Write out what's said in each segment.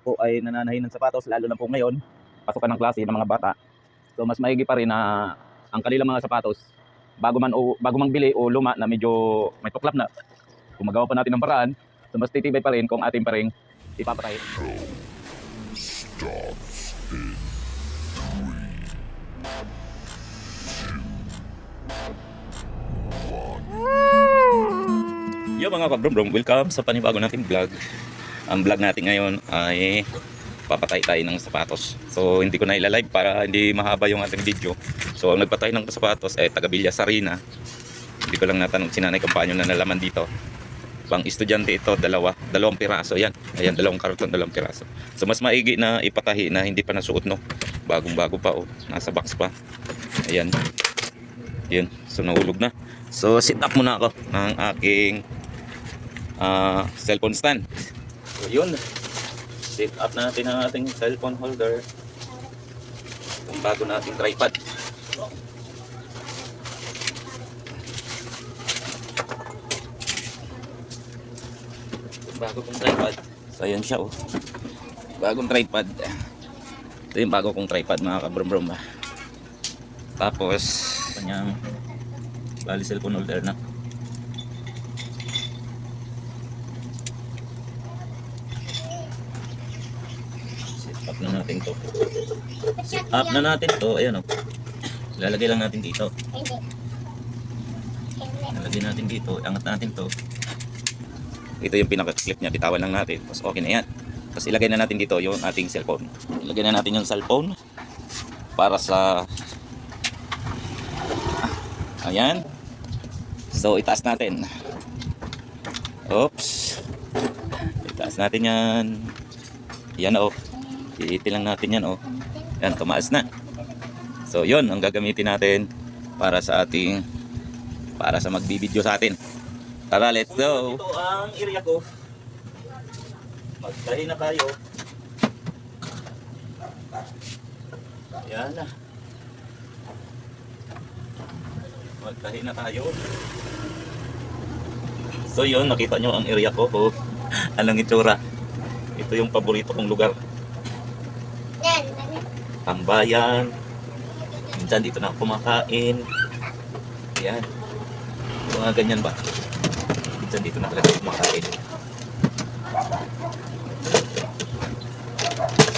po ay nananahin ng sapatos, lalo na po ngayon, pasukan ng klase ng mga bata. So mas maigi pa rin na ang kanilang mga sapatos, bago man o bago mang bili o luma na medyo may tuklap na, kung magawa pa natin ng paraan, so mas titibay pa rin kung ating pa rin ipapatay. Yo mga kabrom welcome sa panibago nating vlog. Ang vlog natin ngayon ay papatay tayo ng sapatos. So hindi ko na ilalive para hindi mahaba yung ating video. So ang nagpatay ng sapatos ay taga Villa Sarina. Hindi ko lang natanong si nanay paano na nalaman dito. Pang estudyante ito, dalawa, dalawang piraso yan. Ayan, dalawang karton, dalawang piraso. So mas maigi na ipatahi na hindi pa nasuot no. Bagong bago pa oh, nasa box pa. Ayan. Yun, so nahulog na. So sit up muna ako ng aking ah, cellphone stand. So yun, set up na natin ang ating cellphone holder. Itong bago nating tripod. Itong bago kong tripod. So ayan siya oh. Bagong tripod. Ito yung bago kong tripod mga kabrom-brom. Tapos, kanyang bali cellphone holder na. Set up na natin to. Set up na natin to. Ayan o. Lalagay lang natin dito. Lalagay natin dito. Angat natin to. Ito yung pinaka-clip niya. Bitawan lang natin. Tapos okay na yan. Tapos ilagay na natin dito yung ating cellphone. Ilagay na natin yung cellphone para sa Ayan. So, itaas natin. Oops. Itaas natin yan. Yan oh. Iitilang natin yan oh. Yan, tumaas na. So, yun ang gagamitin natin para sa ating para sa magbibideo sa atin. Tara, let's go. Ito ang area ko. Magtahi na tayo. Yan na. Magtahi na tayo. So yun, nakita nyo ang area ko. Oh. Anong itsura? Ito yung paborito kong lugar. Tambayan. Minsan dito na ako kumakain. Yan. Mga ganyan ba? Minsan dito na talaga kumakain.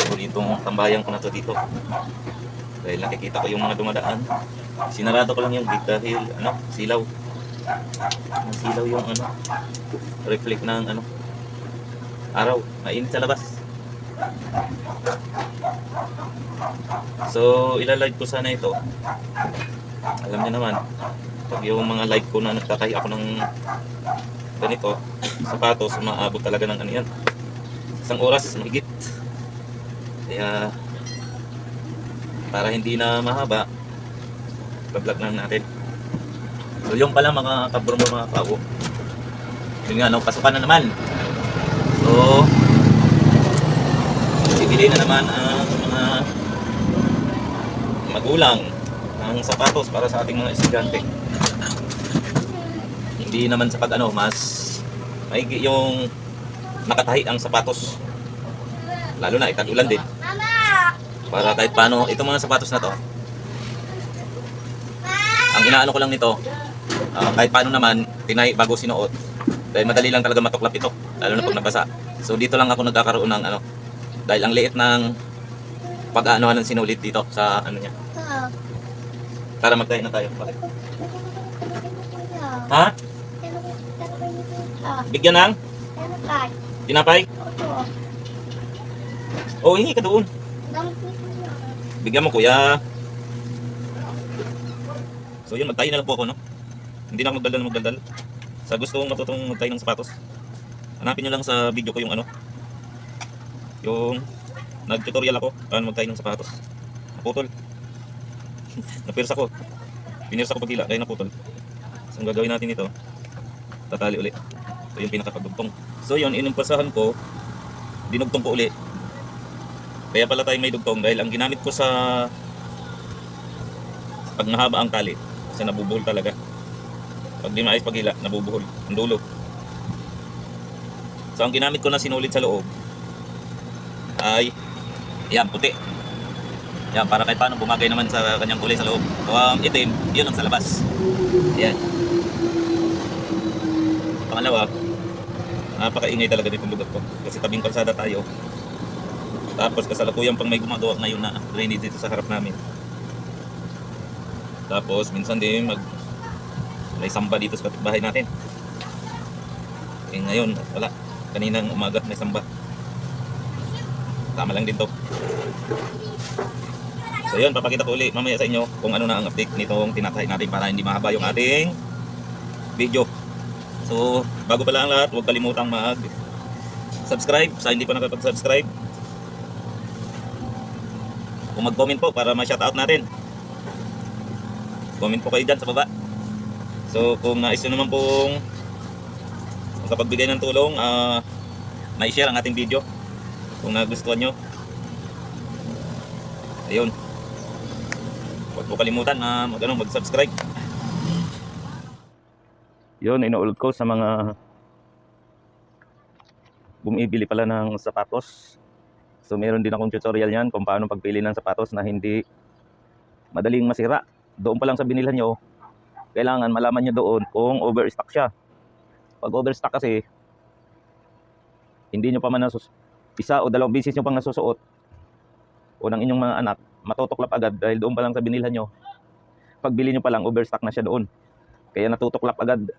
Paborito ng tambayan ko na to dito. Dahil nakikita ko yung mga dumadaan. Sinarado ko lang yung gate dahil ano, silaw. Silaw yung ano, reflect ng ano, araw. Mainit sa labas. So, ilalive ko sana ito. Alam niyo naman, pag yung mga live ko na nagtatahi ako ng ganito, sapatos, maabot talaga ng ano yan. Isang oras, mahigit. Kaya, para hindi na mahaba, vlog lang natin. So yung pala mga kabromo mga kao. Yun nga, no, pasukan na naman. So, bibili na naman ang mga magulang ng sapatos para sa ating mga estudyante. Hindi naman sa pag ano, mas maigi yung nakatahi ang sapatos. Lalo na, itag-ulan din. Para kahit paano, itong mga sapatos na to, ang inaano ko lang nito, ah, kahit paano naman, tinay bago sinuot. Dahil madali lang talaga matuklap ito, lalo na pag nabasa. So dito lang ako nagkakaroon ng ano, dahil ang liit ng pag-aanohan ng sinulit dito sa ano niya. Para magtayo na tayo. Bakit? Ha? Bigyan ng tinapay? Oo, oh, hingi ka doon. Bigyan mo kuya. So yun, magtayo na lang po ako, no? Hindi na ako magdaldal na magdaldal. Sa gustong matutong magtayo ng sapatos, hanapin nyo lang sa video ko yung ano, yung nag-tutorial ako paano magtayo ng sapatos. Naputol. Napirsa ko. Pinirsa ko pagtila, kaya naputol. So ang gagawin natin ito, tatali ulit. So yung pinakapagdugtong. So yun, inumpasahan ko, dinugtong ko uli. Kaya pala tayo may dugtong dahil ang ginamit ko sa pag nahaba ang tali, kasi nabubuhol talaga. Pag di maayos paghila, nabubuhol. Ang dulo. So ang ginamit ko na sinulit sa loob ay yan, puti. Yan, para kahit paano bumagay naman sa kanyang kulay sa loob. So, ang itim, yun ang sa labas. Yan. Pangalawa, napakaingay talaga dito lugar ko. Kasi tabing kalsada tayo. Tapos kasalukuyan pang may gumagawa ngayon na drainage dito sa harap namin. Tapos minsan din mag may samba dito sa bahay natin. Eh ngayon, wala. Kaninang umaga may samba. Tama lang din to. So yun, papakita ko ulit mamaya sa inyo kung ano na ang update nitong tinatay natin para hindi mahaba yung ating video. So, bago pala ang lahat, huwag kalimutang mag subscribe sa hindi pa nakapag-subscribe. Kung mag-comment po para ma-shoutout natin. Comment po kayo dyan sa baba. So, kung nais nyo naman pong makapagbigay ng tulong, ah na-share ang ating video kung nagustuhan nyo. Ayun. Huwag po kalimutan na mag, ano, mag-subscribe. Yun, inuulit ko sa mga bumibili pala ng sapatos. So meron din akong tutorial yan kung paano pagpili ng sapatos na hindi madaling masira. Doon pa lang sa binilhan nyo, kailangan malaman nyo doon kung overstock siya. Pag overstock kasi, hindi nyo pa man nasus isa o dalawang bisis nyo pang nasusuot o ng inyong mga anak, matutuklap agad dahil doon pa lang sa binilhan nyo. Pagbili nyo pa lang, overstock na siya doon. Kaya natutuklap agad.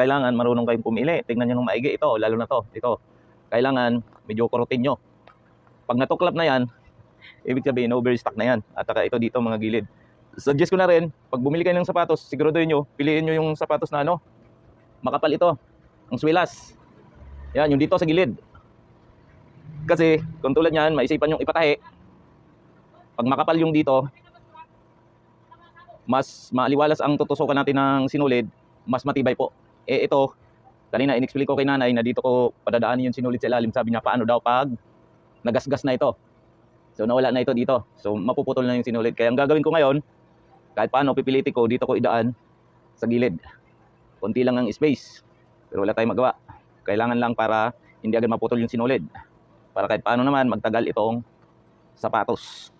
Kailangan marunong kayong pumili. Tingnan nyo ng maigi ito, lalo na to. Ito. Kailangan medyo kurutin nyo. Pag natuklap na yan, ibig sabihin overstock na yan. At saka ito dito mga gilid. Suggest ko na rin, pag bumili kayo ng sapatos, siguraduhin nyo, piliin nyo yung sapatos na ano, makapal ito. Ang swilas. Yan, yung dito sa gilid. Kasi, kung tulad yan, maisipan yung ipatahi. Pag makapal yung dito, mas maaliwalas ang tutusukan natin ng sinulid, mas matibay po. Eh ito, kanina inexplain ko kay nanay na dito ko padadaanin yung sinulid sa ilalim. Sabi niya, paano daw pag nagasgas na ito? So nawala na ito dito. So mapuputol na yung sinulid. Kaya ang gagawin ko ngayon, kahit paano pipilitin ko, dito ko idaan sa gilid. Konti lang ang space. Pero wala tayong magawa. Kailangan lang para hindi agad maputol yung sinulid. Para kahit paano naman magtagal itong sapatos.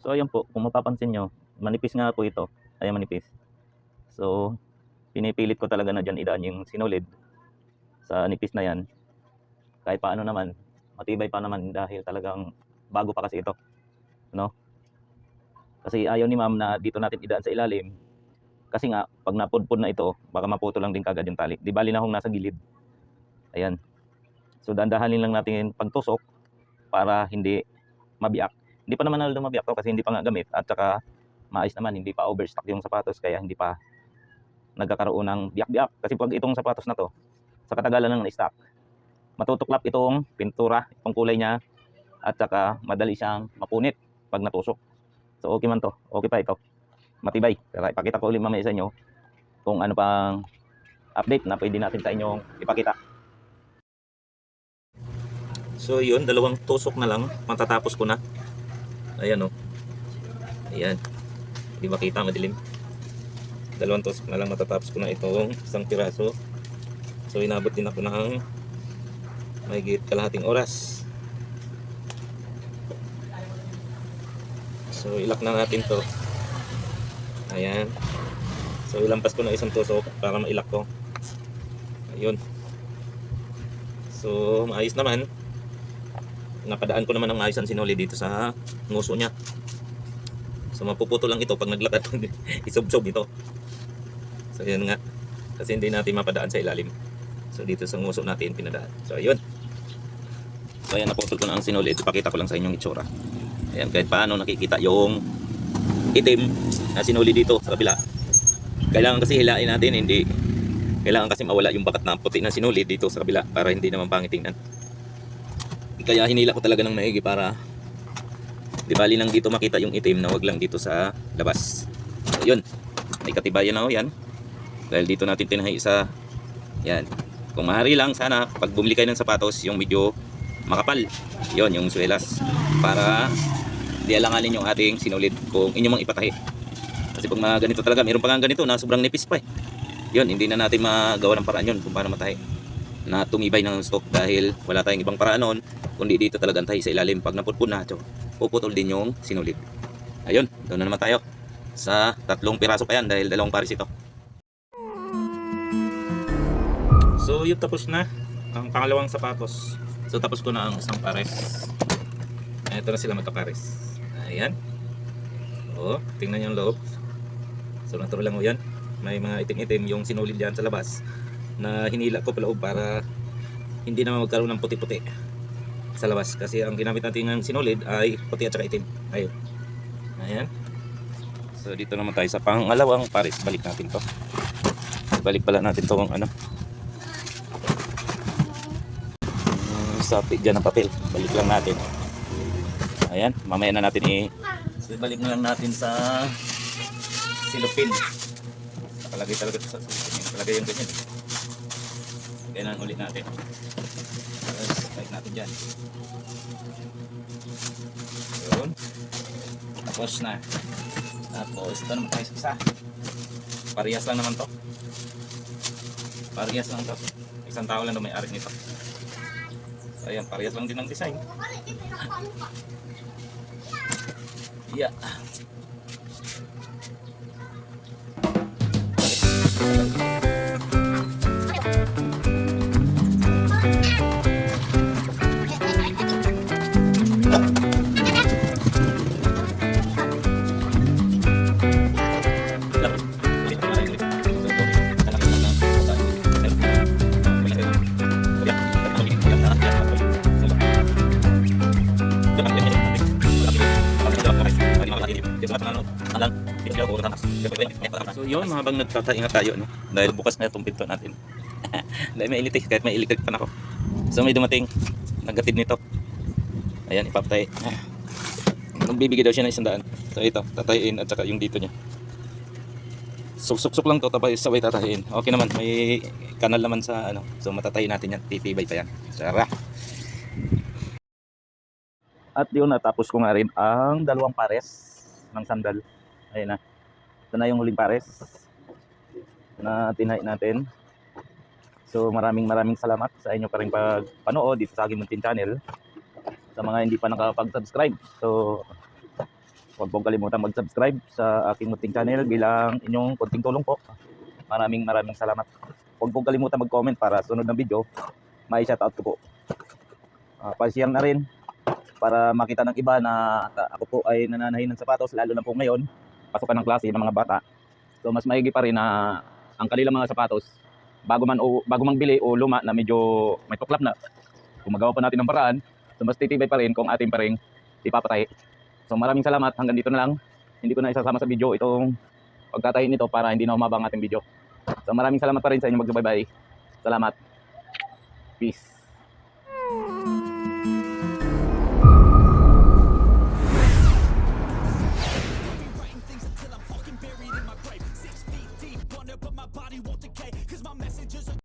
So ayun po, kung mapapansin nyo, manipis nga po ito. Ay manipis. So, pinipilit ko talaga na dyan idaan yung sinulid sa nipis na yan. Kahit paano naman, matibay pa naman dahil talagang bago pa kasi ito. No? Kasi ayaw ni ma'am na dito natin idaan sa ilalim. Kasi nga, pag napudpud na ito, baka maputo lang din kagad yung tali. Di bali na kung nasa gilid. Ayan. So, dandahalin lang natin pagtusok para hindi mabiyak. Hindi pa naman na mabiyak to kasi hindi pa nga gamit. At saka, maayos naman, hindi pa overstock yung sapatos kaya hindi pa nagkakaroon ng biyak-biyak. Kasi pag itong sapatos na to, sa katagalan ng stock, matutuklap itong pintura, itong kulay niya, at saka madali siyang mapunit pag natusok. So okay man to, okay pa ito. Matibay. Pero ipakita ko ulit mamaya sa inyo kung ano pang update na pwede natin sa inyong ipakita. So yun, dalawang tusok na lang, matatapos ko na. Ayan o. Ayan. Hindi makita, madilim. Dalawang tusok na lang matatapos ko na itong isang piraso. So inabot din ako ng mahigit kalahating oras. So ilak na natin to. Ayan. So ilampas ko na isang tusok para mailak ko. Ayun. So maayos naman. Napadaan ko naman ng ayos ang sinuli dito sa nguso niya. So mapuputo lang ito pag naglakad isubsob ito. So yan nga. Kasi hindi natin mapadaan sa ilalim. So dito sa nguso natin pinadaan. So ayun. So ayan naputol ko na ang sinuli. Ipakita ko lang sa inyong itsura. Ayan kahit paano nakikita yung itim na sinuli dito sa kabila. Kailangan kasi hilain natin hindi kailangan kasi mawala yung bakat na puti na sinuli dito sa kabila para hindi naman pangit tingnan. Kaya hinila ko talaga ng maigi para di bali lang dito makita yung itim na wag lang dito sa labas. So, yun. May katibayan na ho yan. Dahil dito natin tinahi sa yan. Kung maaari lang sana pag bumili kayo ng sapatos yung medyo makapal. Yon yung suelas para di alanganin yung ating sinulid kung inyo mang ipatahi. Kasi pag mga ganito talaga, mayroon pa nga ganito na sobrang nipis pa eh. Yun, hindi na natin magawa ng paraan yun kung paano matahi. Na tumibay ng stock dahil wala tayong ibang paraan noon kundi dito talaga antay sa ilalim. Pag naputpun na so, puputol din yung sinulid. Ayun doon na naman tayo sa tatlong piraso pa yan dahil dalawang pares ito. So yun tapos na ang pangalawang sapatos. So tapos ko na ang isang pares. Ito na sila magkapares. Ayan. Oh tingnan yung loob. So natural lang mo yan. May mga itim-itim yung sinulid yan sa labas na hinila ko paloob para hindi naman magkaroon ng puti-puti sa labas. Kasi ang ginamit natin ng sinulid ay puti at saka itim. Ayun. Ayan. So dito naman tayo sa pangalawang pares. Balik natin to. Balik pala natin to ang ano. Yung sapi dyan ng papel. Balik lang natin. Ayan. Mamaya na natin i so, balik na lang natin sa silupin. Nakalagay talaga sa silupin. Nakalagay yung ganyan kailangan ulit natin? Tapos balik natin dyan. Yun. Tapos na. Tapos ito naman tayo sa isa. Parehas lang naman to. Parehas lang to. Isang tao lang na may ari nito. So ayan parehas lang din ang design. Yeah So yun, habang nagtatainga tayo, no? dahil bukas na itong pinto natin. dahil may electric, kahit may electric pan ako. So may dumating, nagatid nito. Ayan, ipapatay. Nagbibigay daw siya ng isang daan. So ito, tatayin at saka yung dito niya. Suksuk-suk lang to, tapos sabay tatayin. Okay naman, may kanal naman sa ano. So matatayin natin yan, titibay pa yan. Sara. At yun, natapos ko nga rin ang dalawang pares ng sandal. Ayun na. Ito na yung huling pares na tinay natin. So maraming maraming salamat sa inyo pa rin pagpanood dito sa aking muntin channel. Sa mga hindi pa nakapag-subscribe. So huwag pong kalimutan mag-subscribe sa aking munting channel bilang inyong konting tulong po. Maraming maraming salamat. Huwag pong kalimutan mag-comment para sunod na video may shoutout ko po. Uh, pa-share na rin para makita ng iba na ako po ay nananahin ng sapatos lalo na po ngayon pasukan ng klase ng mga bata. So mas maigi pa rin na ang kanilang mga sapatos bago man o bago mang bili o luma na medyo may tuklap na gumagawa pa natin ng paraan so mas titibay pa rin kung ating pa rin ipapatay. So maraming salamat hanggang dito na lang. Hindi ko na isasama sa video itong pagtatayin nito para hindi na humaba ang ating video. So maraming salamat pa rin sa inyo magsubaybay. Salamat. Peace.